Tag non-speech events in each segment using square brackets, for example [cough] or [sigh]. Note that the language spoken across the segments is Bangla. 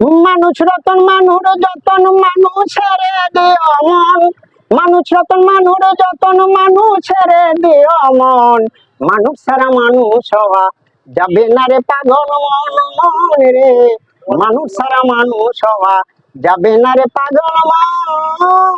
মানুষ রতন, মানুষ যতন, মানুষের দিও মন। মানুষ রতন, মানুষ যতন, মানুষের দিও মন। মানুষ সারা মানুষ হওয়া যাবে না রে পাগল মন মন রে। মানুষ সারা মানুষ হওয়া যাবে না রে পাগল মন।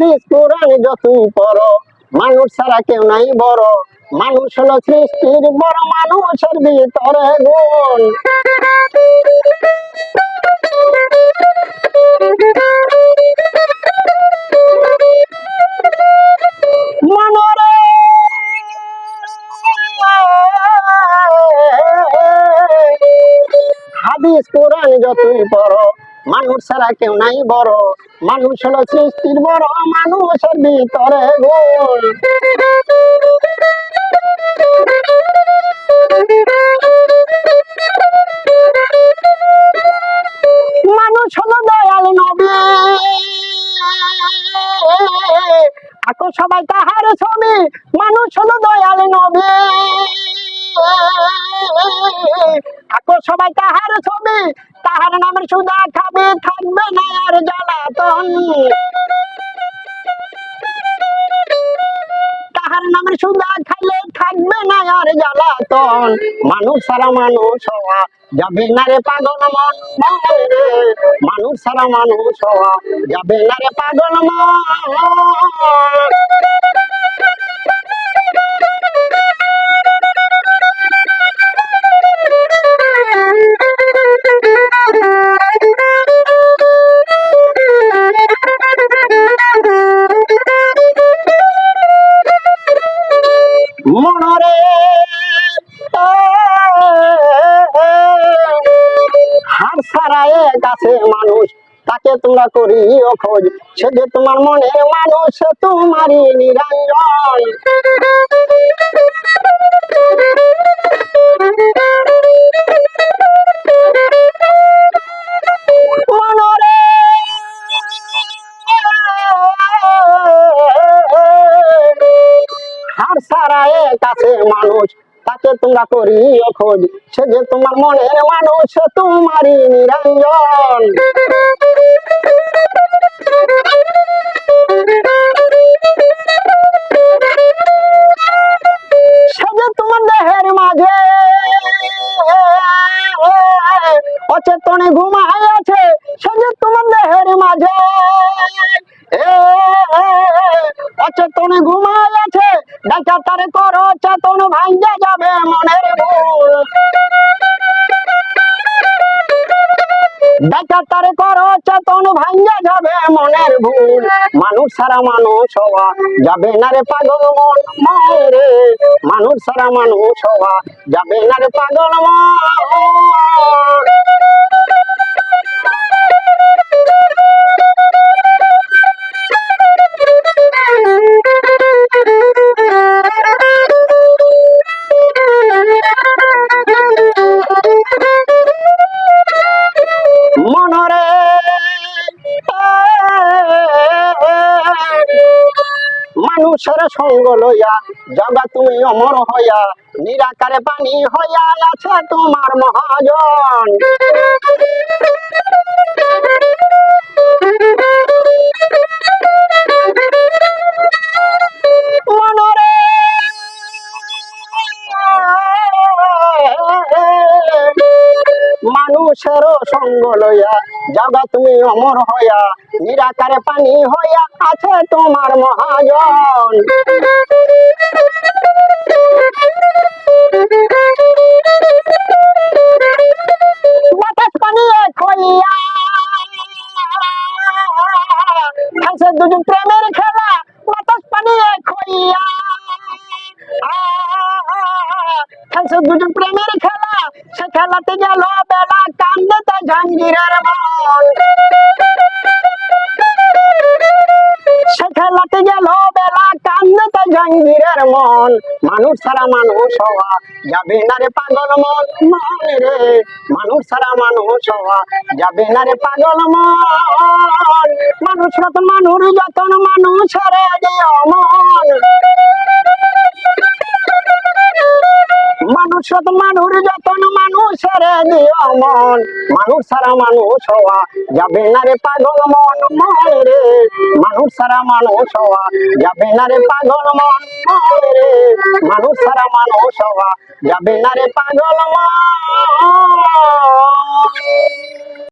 হাদিস কোরআন যতই পড়ো মানুষ ছাড়া কেউ নাই বড়। মানুষ হলো সৃষ্টির বড় মানুষের ভিতরে গুণ। হাদিস কোরআন যতই পড়ো, মানুষ ছাড়া কেউ নাই বড়। মানুষ হলো সৃষ্টির বড় মানুষের ভিতরে গুণ মানুষ হলো দয়াল নবী। আকো সবাই তাহার ছবি। মানুষ হলো দয়াল নবী। সবাই তাহার ছবি, তাহার নামের সুদা খাবে, থাকবে না আর জ্বালাতন। তাহার নামের সুদা খাইলে থাকবে না আর জ্বালাতন। মানুষ সারা মানুষ হওয়া যাবে না রে পাগল মন মন মানুষ সারা মানুষ হওয়া যাবে না রে পাগল মন। মনরে। হার সারায় গাছে মানুষ, তাকে তোমরা করিও খোঁজ। সে যে তোমার মনের মানুষ তোমারই নিরঞ্জন। সারায় কাছে মানুষ, তাকে তোমরা করিও খোঁজ। সে যে তোমার মনের মানুষ তোমারই নিরঞ্জন। সে তোমার দেহের মাঝে অচেতনে ঘুমায় আছে, সে যে তোমার দেহের মাঝে ডাকা তারে করো, চেতন ভাঙ্গা যাবে মনের ভুল। মানুষ সারা মানুষ হওয়া যাবে না রে পাগল মন রে মানুষ সারা মানুষ হওয়া যাবে না রে পাগল মন। মানুষের সঙ্গ লইয়া জগা তুমি অমর হইয়া নিরাকারে পানি হইয়া আছে তোমার মহাজন। [laughs] সঙ্গ লইয়া যাবা তুমি অমর হইয়া নিরাকারে পানি হইয়া আছে তোমার মহাজন। বাতাস পানি এক হইয়া আছে দুজন প্রেমের খেলা, বাতাস পানি এক হইয়া। খেলছে দুজন প্রেমের খেলা, সে খেলাতে গেল জাহাঙ্গীরের মন, মানুষ ছাড়া মানুষ হওয়া যাবে না রে পাগল মন মন রে। মানুষ ছাড়া মানুষ হওয়া যাবে না রে পাগল মন। মানুষ রত মানুষ, যতন মানুষ রে মানুষ মানুষ, যতন মানুষের দিও মন মানুষ সারা মানুষ হওয়া যাবে না রে পাগল মন রে মানুষ সারা মানুষ হওয়া যাবে না রে পাগল মন রে মানুষ সারা মানুষ হওয়া যাবে না রে পাগল মন।